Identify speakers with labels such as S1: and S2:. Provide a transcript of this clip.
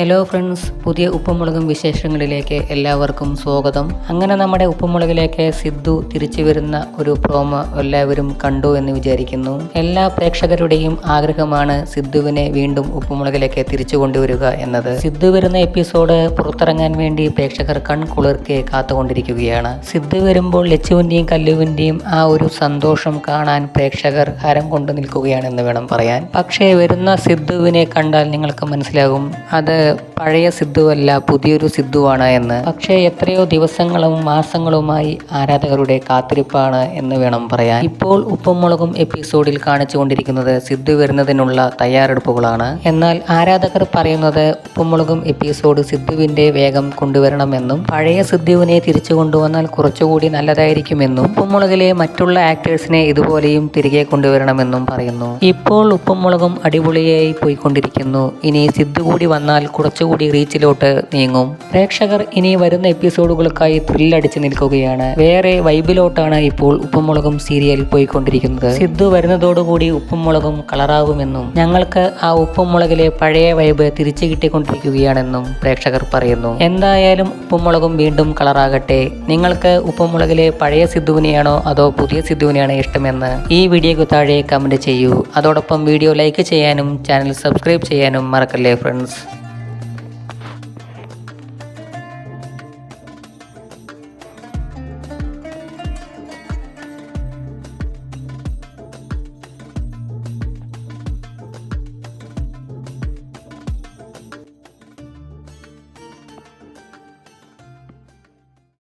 S1: Hello friends പുതിയ ഉപ്പുമുളകും വിശേഷങ്ങളിലേക്ക് എല്ലാവർക്കും സ്വാഗതം. അങ്ങനെ നമ്മുടെ ഉപ്പുമുളകിലേക്ക് സിദ്ധു തിരിച്ചു വരുന്ന ഒരു പ്രോമോ എല്ലാവരും കണ്ടു എന്ന് വിചാരിക്കുന്നു. എല്ലാ പ്രേക്ഷകരുടെയും ആഗ്രഹമാണ് സിദ്ധുവിനെ വീണ്ടും ഉപ്പുമുളകിലേക്ക് തിരിച്ചു കൊണ്ടുവരിക എന്നത്. സിദ്ധു വരുന്ന എപ്പിസോഡ് പുറത്തിറങ്ങാൻ വേണ്ടി പ്രേക്ഷകർ കൺകുളിർക്കെ കാത്തുകൊണ്ടിരിക്കുകയാണ്. സിദ്ധു വരുമ്പോൾ ലച്ചുവിന്റെയും കല്ലുവിന്റെയും ആ ഒരു സന്തോഷം കാണാൻ പ്രേക്ഷകർ ഹരം കൊണ്ടു നിൽക്കുകയാണെന്ന് വേണം പറയാൻ. പക്ഷേ വരുന്ന സിദ്ധുവിനെ കണ്ടാൽ നിങ്ങൾക്ക് മനസ്സിലാകും. അത് പഴയ സിദ്ധുവല്ല പുതിയൊരു സിദ്ധുവാണ് എന്ന്. പക്ഷേ എത്രയോ ദിവസങ്ങളും മാസങ്ങളുമായി ആരാധകരുടെ കാത്തിരിപ്പാണ് എന്ന് വേണം പറയാൻ. ഇപ്പോൾ ഉപ്പും മുളകും എപ്പിസോഡിൽ കാണിച്ചുകൊണ്ടിരിക്കുന്നത് സിദ്ധു വരുന്നതിനുള്ള തയ്യാറെടുപ്പുകളാണ്. എന്നാൽ ആരാധകർ പറയുന്നത് ഉപ്പും മുളകും എപ്പിസോഡ് സിദ്ധുവിന്റെ വേഗം കൊണ്ടുവരണമെന്നും പഴയ സിദ്ധുവിനെ തിരിച്ചു കൊണ്ടുവന്നാൽ കുറച്ചുകൂടി നല്ലതായിരിക്കുമെന്നും ഉപ്പുമുളകിലെ മറ്റുള്ള ആക്ടേഴ്സിനെ ഇതുപോലെയും തിരികെ കൊണ്ടുവരണമെന്നും പറയുന്നു. ഇപ്പോൾ ഉപ്പുമുളകും അടിപൊളിയായി പോയിക്കൊണ്ടിരിക്കുന്നു. ഇനി സിദ്ധു കൂടി വന്നാൽ കുറച്ചുകൂടി റീച്ചിലോട്ട് നീങ്ങും. പ്രേക്ഷകർ ഇനി വരുന്ന എപ്പിസോഡുകൾക്കായി ത്രില്ലടിച്ച് നിൽക്കുകയാണ്. വേറെ വൈബിലോട്ടാണ് ഇപ്പോൾ ഉപ്പുമുളകും സീരിയൽ പോയിക്കൊണ്ടിരിക്കുന്നത്. സിദ്ധു വരുന്നതോടുകൂടി ഉപ്പുമുളകും കളറാകുമെന്നും ഞങ്ങൾക്ക് ആ ഉപ്പുമുളകിലെ പഴയ വൈബ് തിരിച്ചു കിട്ടിക്കൊണ്ടിരിക്കുകയാണെന്നും പ്രേക്ഷകർ പറയുന്നു. എന്തായാലും ഉപ്പുമുളകും വീണ്ടും കളറാകട്ടെ. നിങ്ങൾക്ക് ഉപ്പുമുളകിലെ പഴയ സിദ്ധുവിനെയാണോ അതോ പുതിയ സിദ്ധുവിനെയാണോ ഇഷ്ടമെന്ന് ഈ വീഡിയോക്ക് താഴെ കമന്റ് ചെയ്യൂ. അതോടൊപ്പം വീഡിയോ ലൈക്ക് ചെയ്യാനും ചാനൽ സബ്സ്ക്രൈബ് ചെയ്യാനും മറക്കല്ലേ ഫ്രണ്ട്സ്?